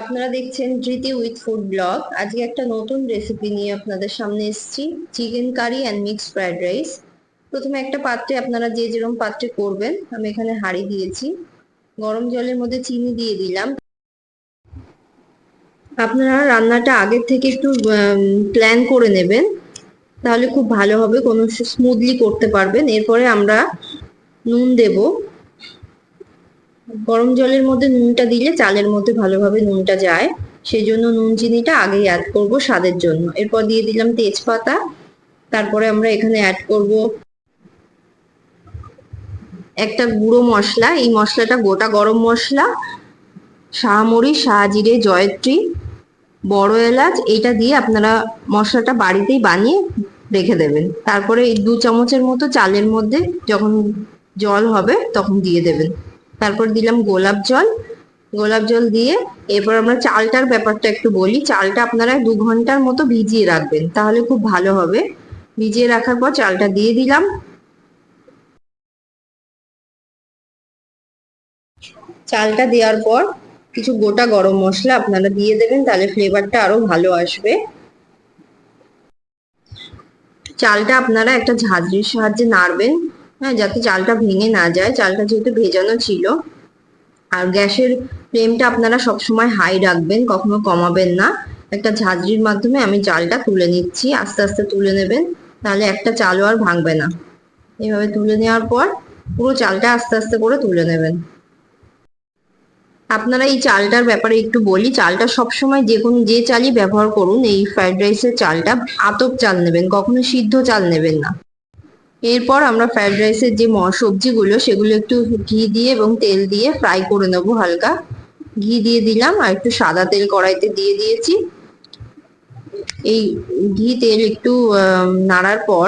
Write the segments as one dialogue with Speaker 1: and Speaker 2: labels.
Speaker 1: আপনারা দেখছেন Dhriti with food blog আজকে একটা নতুন রেসিপি নিয়ে আপনাদের সামনে এসেছি। Chicken curry and mixed fried rice প্রথমে একটা পাত্রে আপনারা যে যেরকম পাত্রে করবেন, আমি এখানে হাঁড়ি দিয়েছি। গরম জলের মধ্যে চিনি দিয়ে দিলাম। আপনারা রান্নাটা আগের থেকে একটু প্ল্যান করে নেবেন। তাহলে খুব ভালো হবে। কোনো স্মুথলি করতে পারবেন। এরপরে আমরা নুন দেবো। গরম জলের মধ্যে নুনটা দিলে চালের মধ্যে ভালোভাবে নুনটা যায়। সেই জন্য নুন চিনিটা আগেই অ্যাড করব স্বাদের জন্য। এরপর দিয়ে দিলাম তেজপাতা। তারপরে আমরা এখানে অ্যাড করব একটা গুঁড়ো মশলা। এই মশলাটা গোটা গরম মশলা শাহমরি শাহজিরে, জয়ত্রী, বড় এলাচ এটা দিয়ে আপনারা মশলাটা বাড়িতেই বানিয়ে রেখে দেবেন। তারপরে এই দু চামচের মতো চালের মধ্যে যখন জল হবে তখন দিয়ে দেবেন। তারপর দিলাম গোলাপ জল। গোলাপ জল দিয়ে এরপর আমরা চালটার ব্যাপারটা একটু বলি। চালটা আপনারা দু ঘণ্টার মতো ভিজিয়ে রাখবেন, তাহলে খুব ভালো হবে। ভিজিয়ে রাখার পর চালটা দিয়ে দিলাম। চালটা দেওয়ার পর কিছু গোটা গরম মশলা আপনারা দিয়ে দেবেন, তাহলে ফ্লেভারটা আরও ভালো আসবে। চালটা আপনারা একটা ঝাঁঝরির সাহায্যে নাড়বেন। হ্যাঁ যাতে চালটা ভেঙে না যায়। চালটা যেহেতু ভেজানো ছিল, আর গ্যাসের ফ্লেমটা আপনারা সবসময় হাই রাখবেন, কখনো কমাবেন না। একটা ঝাঁঝরির মাধ্যমে আমি চালটা তুলে নিচ্ছি, আস্তে আস্তে তুলে নেবেন, তাহলে একটা চালও আর ভাঙবে না। এইভাবে তুলে নেওয়ার পর পুরো চালটা আস্তে আস্তে করে তুলে নেবেন। আপনারা এই চালটার ব্যাপারে একটু বলি, চালটা সবসময় যে কোনো, যে চালই ব্যবহার করুন, এই ফ্রাইড রাইসের চালটা আতপ চাল নেবেন, কখনো সিদ্ধ চাল নেবেন না। এরপর আমরা ফ্রাইড রাইসের যে সবজিগুলো সেগুলো একটু ঘি দিয়ে এবং তেল দিয়ে ফ্রাই করে নেব হালকা। ঘি দিয়ে দিলাম, আর একটু সাদা তেল কড়াইতে দিয়ে দিয়েছি। এই ঘি তেল একটু নাড়ার পর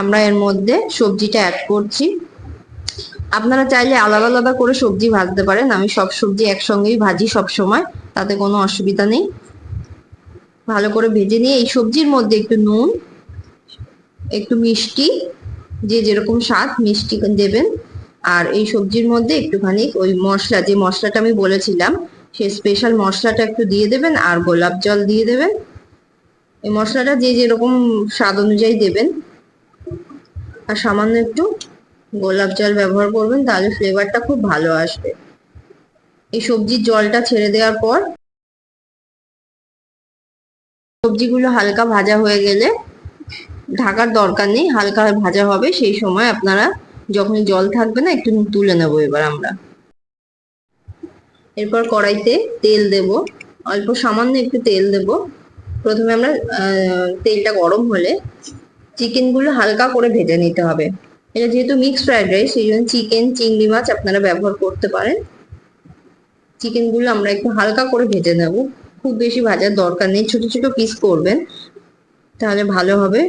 Speaker 1: আমরা এর মধ্যে সবজিটা অ্যাড করছি। আপনারা চাইলে আলাদা আলাদা করে সবজি ভাজতে পারেন। আমি সব সবজি একসঙ্গেই ভাজি সব সময় তাতে কোনো অসুবিধা নেই। ভালো করে ভেজে নিয়ে এই সবজির মধ্যে একটু নুন, একটু মিষ্টি যে যেরকম স্বাদ মিষ্টি দেবেন। আর এই সবজির মধ্যে একটুখানি ওই মশলা, যে মশলাটা আমি বলেছিলাম সেই স্পেশাল মশলাটা একটু দিয়ে দেবেন আর গোলাপ জল দিয়ে দেবেন। এই মশলাটা যে যেরকম স্বাদ অনুযায়ী দেবেন। আর সামান্য একটু গোলাপ জল ব্যবহার করবেন, তাহলে ফ্লেভারটা খুব ভালো আসবে। এই সবজির জলটা ছেড়ে দেওয়ার পর, সবজিগুলো হালকা ভাজা হয়ে গেলে ঢাকার দরকার নেই, হালকা ভাজা হবে, সেই সময় আপনারা যখন জল থাকবে না একটু তুলে নেব এবার আমরা। এরপর কড়াইতে তেল দেব, অল্প সামান্য একটু তেল দেব। প্রথমে আমরা তেলটা গরম হলে চিকেনগুলো হালকা করে ভেজে নিতে হবে। এটা যেহেতু মিক্সড ফ্রাইড রাইস সেই জন্য চিকেন, চিংড়ি মাছ আপনারা ব্যবহার করতে পারেন। চিকেনগুলো আমরা একটু হালকা করে ভেজে নেব। খুব বেশি ভাজার দরকার নেই, ছোট ছোট পিস করবেন, তাহলে ভালো হবে।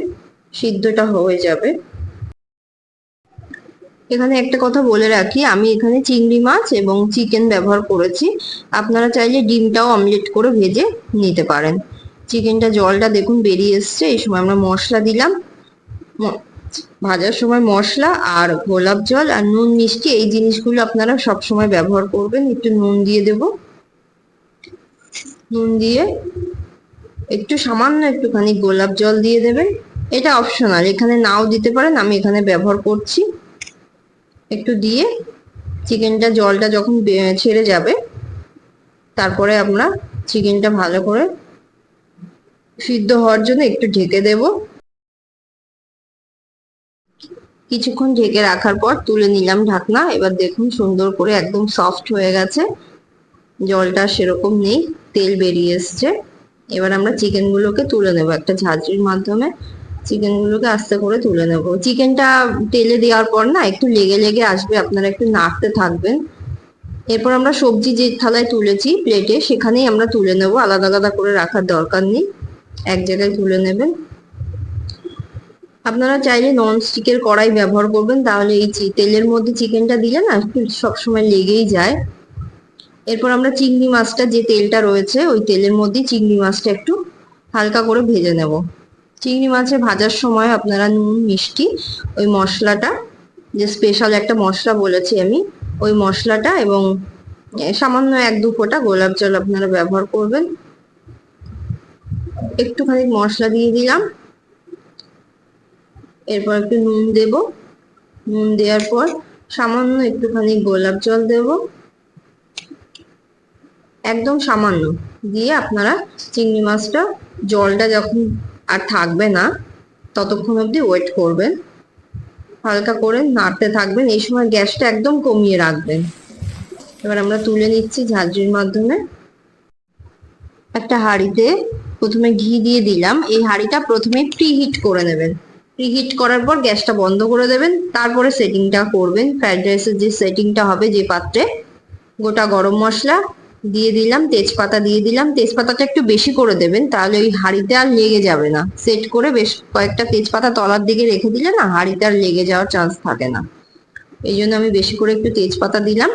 Speaker 1: সিদ্ধটা হয়ে যাবে। এখানে একটা কথা বলে রাখি, আমি এখানে চিংড়ি মাছ এবং চিকেন ব্যবহার করেছি। আপনারা চাইলে ডিমটাও অমলেট করে ভেজে নিতে পারেন। চিকেনটা জলটা দেখুন বেরিয়ে এসছে, এই সময় আমরা মশলা দিলাম। ভাজার সময় মশলা আর গোলাপ জল আর নুন মিষ্টি, এই জিনিসগুলো আপনারা সব সময় ব্যবহার করবেন। একটু নুন দিয়ে দেব। নুন দিয়ে একটু সামান্য একটুখানি গোলাপ জল দিয়ে দেবেন। এটা অপশনাল এখানে নাও দিতে পারেন, আমি এখানে ব্যবহার করছি। একটু দিয়ে চিকেনটা, জলটা যখন ছেড়ে যাবে, তারপরে আমরা চিকেনটা ভালো করে সিদ্ধ হওয়ার জন্য একটু ঢেকে দেব। কিছুক্ষণ ঢেকে রাখার পর তুলে নিলাম ঢাকনা, এবার দেখুন সুন্দর করে একদম সফট হয়ে গেছে। জলটা সেরকম নেই, তেল বেরিয়ে এসছে। এবার আমরা চিকেনগুলোকে তুলে নেব একটা ঝাঁঝরির মাধ্যমে। চিকেনগুলোকে আস্তে করে তুলে নেব। চিকেনটা তেলে দেওয়ার পর না একটু লেগে লেগে আসবে, আপনারা একটু নাড়তে থাকবেন। এরপর আমরা সবজি যে থালায় তুলেছি প্লেটে, সেখানেই আমরা তুলে নেব। আলাদা আলাদা করে রাখার দরকার নেই, এক জায়গায় তুলে নেবেন। আপনারা চাইলে নন স্টিকের কড়াই ব্যবহার করবেন, তাহলে এই তেলের মধ্যে চিকেনটা দিলে না একটু সবসময় লেগেই যায়। এরপর আমরা চিংড়ি মাছটা যে তেলটা রয়েছে, ওই তেলের মধ্যে চিংড়ি মাছটা একটু হালকা করে ভেজে নেব। চিংড়ি মাছে ভাজার সময় আপনারা নুন, মিষ্টি, ওই মশলাটা, যে স্পেশাল একটা মশলা বলেছি আমি, ওই মশলাটা এবং সামান্য এক দু ফোঁটা গোলাপ জল আপনারা ব্যবহার করবেন। একটুখানি মশলা দিয়ে দিলাম। এরপর একটু নুন দেব। নুন দেওয়ার পর সামান্য একটুখানি গোলাপ জল দেব। একদম সামান্য দিয়ে আপনারা চিংড়ি মাছটা, জলটা যখন আর থাকবে না, ততক্ষণ অবধি ওয়েট করবেন হালকা করে নাড়তে থাকবেন, এই সময় গ্যাসটা একদম কমিয়ে রাখবেন। এবার আমরা তুলে নিচ্ছি ঝাঁঝরির মাধ্যমে। একটা হাঁড়িতে প্রথমে ঘি দিয়ে দিলাম, এই হাঁড়িটা প্রথমে প্রিহিট করে নেবেন। প্রিহিট করার পর গ্যাসটা বন্ধ করে দেবেন, তারপরে সেটিংটা করবেন। ফ্রাইড রাইসের যে সেটিংটা হবে যে পাত্রে, গোটা গরম মশলা দিয়ে দিলাম, তেজপাতা দিয়ে দিলাম। তেজপাতাটা একটু বেশি করে দেবেন, তাহলে ওই হাঁড়িতে আর লেগে যাবে না। সেট করে বেশ কয়েকটা তেজপাতা তলার দিকে রেখে দিলে না, হাঁড়িতে আর লেগে যাওয়ার চান্স থাকে না। এই জন্য আমি বেশি করে একটু তেজপাতা দিলাম।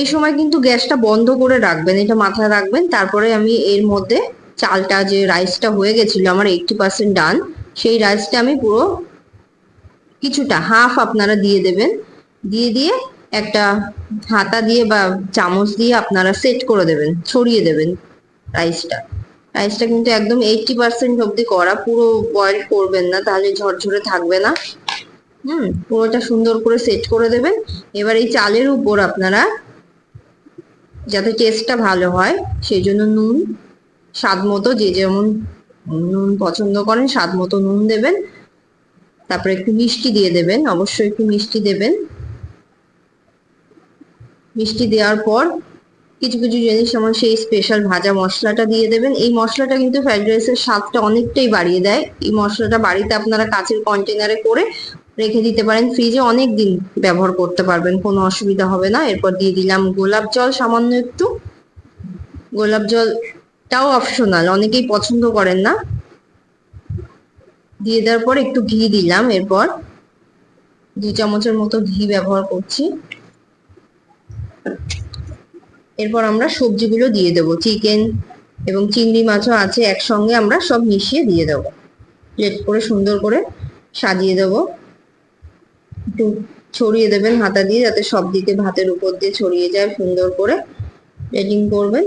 Speaker 1: এই সময় কিন্তু গ্যাসটা বন্ধ করে রাখবেন, এটা মাথায় রাখবেন। তারপরে আমি এর মধ্যে চালটা, যে রাইসটা হয়ে গেছিল, আমার এইটটি পার্সেন্ট ডান সেই রাইসটা আমি পুরো কিছুটা হাফ আপনারা দিয়ে দেবেন। দিয়ে দিয়ে একটা হাতা দিয়ে বা চামচ দিয়ে আপনারা সেট করে দেবেন, ছড়িয়ে দেবেন রাইসটা রাইসটা কিন্তু একদম এইটটি পার্সেন্ট অব্দি করা, পুরো বয়েল করবেন না, তাহলে ঝরঝরে থাকবে না। হুম, পুরোটা সুন্দর করে সেট করে দেবেন। এবার এই চালের উপর আপনারা যাতে টেস্টটা ভালো হয়, সেই জন্য নুন, স্বাদ মতো যে যেমন নুন পছন্দ করেন, স্বাদ মতো নুন দেবেন। তারপরে একটু মিষ্টি দিয়ে দেবেন, অবশ্যই একটু মিষ্টি দেবেন। মিষ্টি দেওয়ার পর কিছু কিছু জিনিস যেমন সেই স্পেশাল ভাজা মশলাটা দিয়ে দেবেন। এই মশলাটা কিন্তু ফ্রাইড রাইসের স্বাদটা অনেকটাই বাড়িয়ে দেয়। এই মশলাটা বাড়িতে আপনারা কাচের কন্টেনারে করে রেখে দিতে পারেন। ফ্রিজে অনেক দিন ব্যবহার করতে পারবেন, কোনো অসুবিধা হবে না। এরপর দিয়ে দিলাম গোলাপ জল, সামান্য একটু। গোলাপ জলটাও অপশনাল অনেকেই পছন্দ করেন না। দিয়ে দেওয়ার পর একটু ঘি দিলাম। এরপর দু চামচের মতো ঘি ব্যবহার করছি। এরপর আমরা সবজিগুলো দিয়ে দেবো চিকেন এবং চিংড়ি মাছও আছে একসঙ্গে আমরা সব মিশিয়ে দিয়ে দেবো। প্লেট করে সুন্দর করে সাজিয়ে দেবো। একটু ছড়িয়ে দেবেন হাতা দিয়ে যাতে সব দিকে ভাতের উপর দিয়ে ছড়িয়ে যায়, সুন্দর করে প্লেটিং করবেন।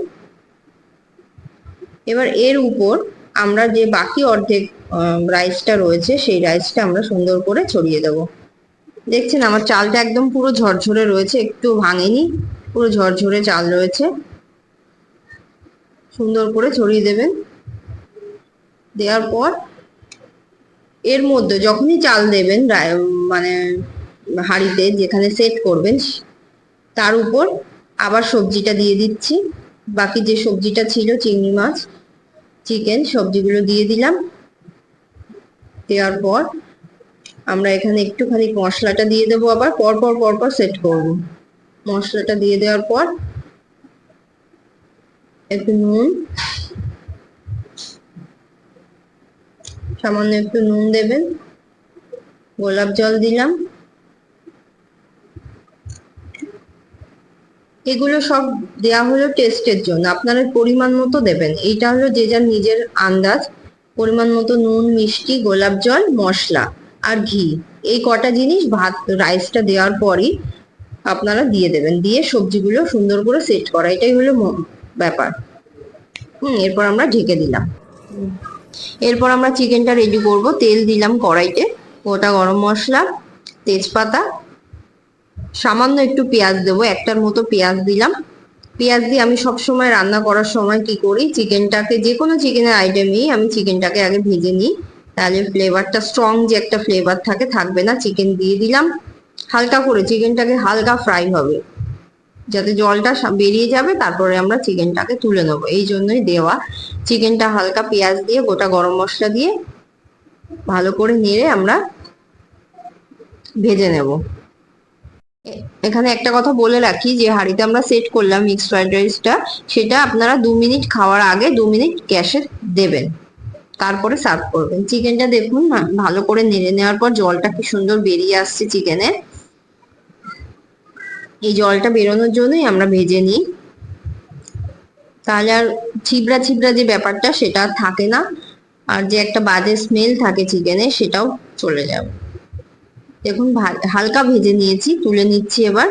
Speaker 1: এবার এর উপর আমরা যে বাকি অর্ধেক রাইসটা রয়েছে, সেই রাইসটা আমরা সুন্দর করে ছড়িয়ে দেবো। দেখছেন আমার চালটা একদম পুরো ঝরঝরে রয়েছে, একটু ভাঙেনি, পুরো ঝরঝরে চাল রয়েছে। সুন্দর করে ছড়িয়ে দেবেন। দেওয়ার পর এর মধ্যে যখনই চাল দেবেন মানে হাঁড়িতে যেখানে সেট করবেন, তার উপর আবার সবজিটা দিয়ে দিচ্ছি। বাকি যে সবজিটা ছিল, চিংড়ি মাছ, চিকেন, সবজিগুলো দিয়ে দিলাম। দেওয়ার পর আমরা এখানে একটুখানি মশলাটা দিয়ে দেবো আবার, পরপর পরপর সেট করব। মশলাটা দিয়ে দেওয়ার পর একটু নুন, সামান্য একটু নুন দেবেন। গোলাপ জল দিলাম। এগুলো সব দেয়া হলো টেস্টের জন্য। আপনারা পরিমাণ মতো দেবেন। এইটা হলো যে যার নিজের আন্দাজ। পরিমাণ মতো নুন, মিষ্টি, গোলাপ জল, মশলা। আর ঘি। এই কটা জিনিস ভাত রাইসটা দেওয়ার পরই আপনারা দিয়ে দেবেন। দিয়ে সবজিগুলো সুন্দর করে সেট করা। এটাই হলো ব্যাপার। হুম, এরপর আমরা ঢেকে দিলাম। এরপর আমরা চিকেনটা রেডি করব। তেল দিলাম কড়াইতে। গোটা গরম মশলা, তেজপাতা। সামান্য একটু পেঁয়াজ দেবো। একটার মতো পেঁয়াজ দিলাম। পেঁয়াজ দিয়ে আমি সব সময় রান্না করার সময় কি করি? চিকেনটাকে যে কোনো চিকেনের আইটেমেই আমি চিকেনটাকে আগে ভেজে নিই। তাহলে ফ্লেভারটা স্ট্রং যে একটা ফ্লেভার থাকে, থাকবে না। চিকেন দিয়ে দিলাম। হালকা করে চিকেনটাকে হালকা ফ্রাই হবে। যাতে জলটা বেরিয়ে যাবে, তারপরে আমরা চিকেনটাকে তুলে নেব। এই জন্যই দেওয়া। চিকেনটা হালকা পেঁয়াজ দিয়ে, গোটা গরম মশলা দিয়ে ভালো করে নেড়ে আমরা ভেজে নেব। এখানে একটা কথা বলে রাখি যে, হাঁড়িতে আমরা সেট করলাম মিক্সড ফ্রাইড রাইসটা সেটা আপনারা দু মিনিট খাওয়ার আগে দু মিনিট গ্যাসে দেবেন। তারপরে সার্ভ করবেন। চিকেনটা দেখুন ভালো করে নেড়ে নেওয়ার পর জলটা কি সুন্দর বেরিয়ে আসছে চিকেনের এই জলটা বেরোনোর জন্যই আমরা ভেজে নিই। তাহলে আর ছিবড়া ছিবড়া যে ব্যাপারটা, সেটা থাকে না। আর যে একটা বাজে স্মেল থাকে চিকেনে সেটাও চলে যাবে। দেখুন হালকা ভেজে নিয়েছি, তুলে নিচ্ছি এবার।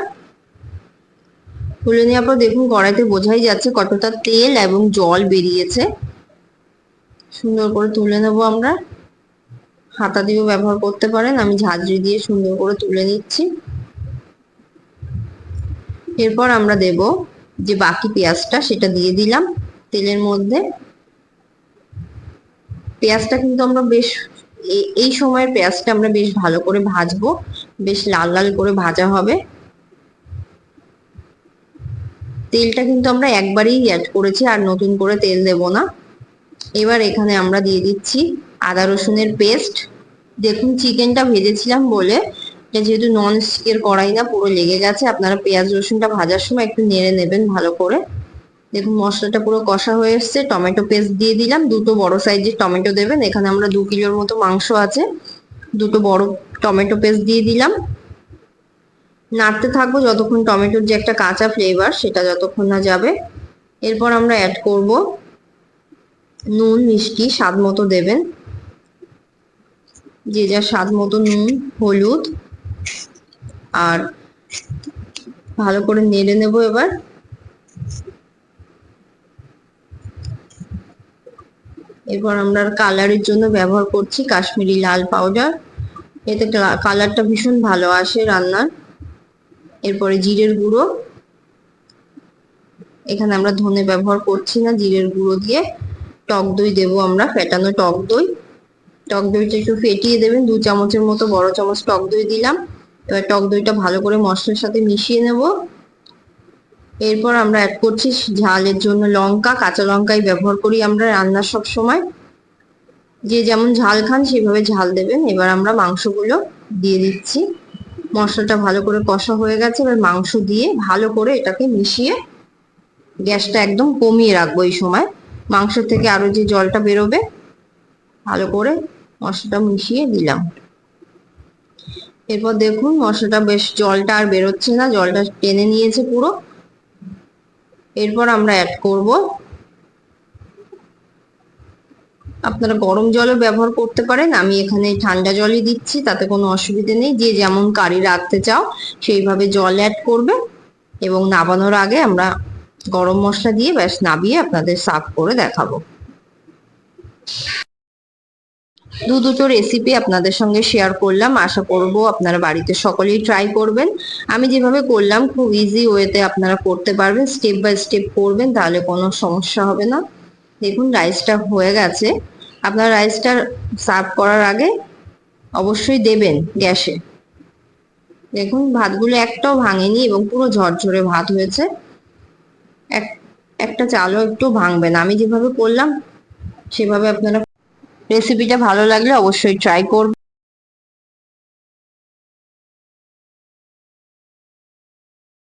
Speaker 1: তুলে নেওয়ার পর দেখুন, কড়াইতে বোঝাই যাচ্ছে কতটা তেল এবং জল বেরিয়েছে। সুন্দর করে তুলে নেব আমরা। হাতা দিয়েও ব্যবহার করতে পারেন, আমি ঝাঁঝরি দিয়ে সুন্দর করে তুলে নিচ্ছি। এরপর আমরা দেব যে বাকি পেঁয়াজটা, সেটা দিয়ে দিলাম তেলের মধ্যে। পেঁয়াজটা কিন্তু আমরা বেশ এই সময়ের পেঁয়াজটা আমরা বেশ ভালো করে ভাজবো, বেশ লাল লাল করে ভাজা হবে। তেলটা কিন্তু আমরা একবারই অ্যাড করেছি, আর নতুন করে তেল দেব না। এবার এখানে আমরা দিয়ে দিচ্ছি আদা রসুনের পেস্ট। দেখুন, চিকেনটা ভেজেছিলাম বলে। যেহেতু নন স্টিকের কড়াই না, পুরো লেগে গেছে। আপনারা পেঁয়াজ রসুনটা ভাজার সময় একটু নেড়ে নেবেন ভালো করে। দেখুন, মশলাটা পুরো কষা হয়ে এসছে। টমেটো পেস্ট দিয়ে দিলাম। দুটো বড় সাইজের টমেটো দেবেন। এখানে আমরা দু কিলোর মতো মাংস আছে। দুটো বড় টমেটো পেস্ট দিয়ে দিলাম। নাড়তে থাকব যতক্ষণ টমেটোর যে একটা কাঁচা ফ্লেভার সেটা যতক্ষণ না যাবে। এরপর আমরা অ্যাড করব নুন মিষ্টি, স্বাদ মতো দেবেন। যে যার স্বাদ মতো নুন, হলুদ, আর ভালো করে নেড়ে নেব এবার। এরপর আমরা কালারের জন্য ব্যবহার করছি কাশ্মীরি লাল পাউডার। এতে কালারটা ভীষণ ভালো আসে রান্নার। এরপরে জিরের গুঁড়ো। এখানে আমরা ধনে ব্যবহার করছি না, জিরের গুঁড়ো দিয়ে। টক দই দেবো আমরা, ফেটানো টক দই। টক দইটা একটু ফেটিয়ে দেবেন, দু চামচের মতো বড় চামচ টক দই দিলাম। এবার টক দইটা ভালো করে মশলার সাথে মিশিয়ে নেব। এরপর আমরা অ্যাড করছি ঝালের জন্য লঙ্কা, কাঁচা লঙ্কাই ব্যবহার করি আমরা রান্নার সব সময়। যে যেমন ঝাল খান সেভাবে ঝাল দেবেন। এবার আমরা মাংসগুলো দিয়ে দিচ্ছি। মশলাটা ভালো করে কষা হয়ে গেছে, এবার মাংস দিয়ে ভালো করে এটাকে মিশিয়ে গ্যাসটা একদম কমিয়ে রাখব এই সময়। মাংস থেকে আরও যে জলটা বেরোবে, ভালো করে মশলাটা মিশিয়ে দিলাম এরপর দেখুন, মশলাটা বেশ জলটা আর বেরোচ্ছে না, জলটা টেনে নিয়েছে পুরো। এরপর আমরা অ্যাড করব। আপনারা গরম জলও ব্যবহার করতে পারেন, আমি এখানে ঠান্ডা জলই দিচ্ছি, তাতে কোনো অসুবিধে নেই। যে যেমন কারি রাখতে চাও, সেইভাবে জল অ্যাড করবে। এবং নাবানোর আগে আমরা গরম মশলা দিয়ে ব্যাস নাবিয়ে আপনাদের সার্ভ করে দেখাবো। দু দুটো রেসিপি আপনাদের সঙ্গে শেয়ার করলাম, আশা করব আপনারা বাড়িতে সকলেই ট্রাই করবেন। আমি যেভাবে করলাম, খুব ইজি ওয়েতে আপনারা করতে পারবেন স্টেপ বাই স্টেপ করবেন, তাহলে কোনো সমস্যা হবে না। দেখুন রাইসটা হয়ে গেছে। আপনার রাইসটা সার্ভ করার আগে অবশ্যই দেবেন গ্যাসে। দেখুন, ভাতগুলো একটাও ভাঙেনি এবং পুরো ঝরঝরে ভাত হয়েছে। এক, একটা চালও একটু ভাঙবে না। আমি যেভাবে করলাম, সেভাবে আপনারা রেসিপিটা ভালো লাগলে অবশ্যই ট্রাই করবেন।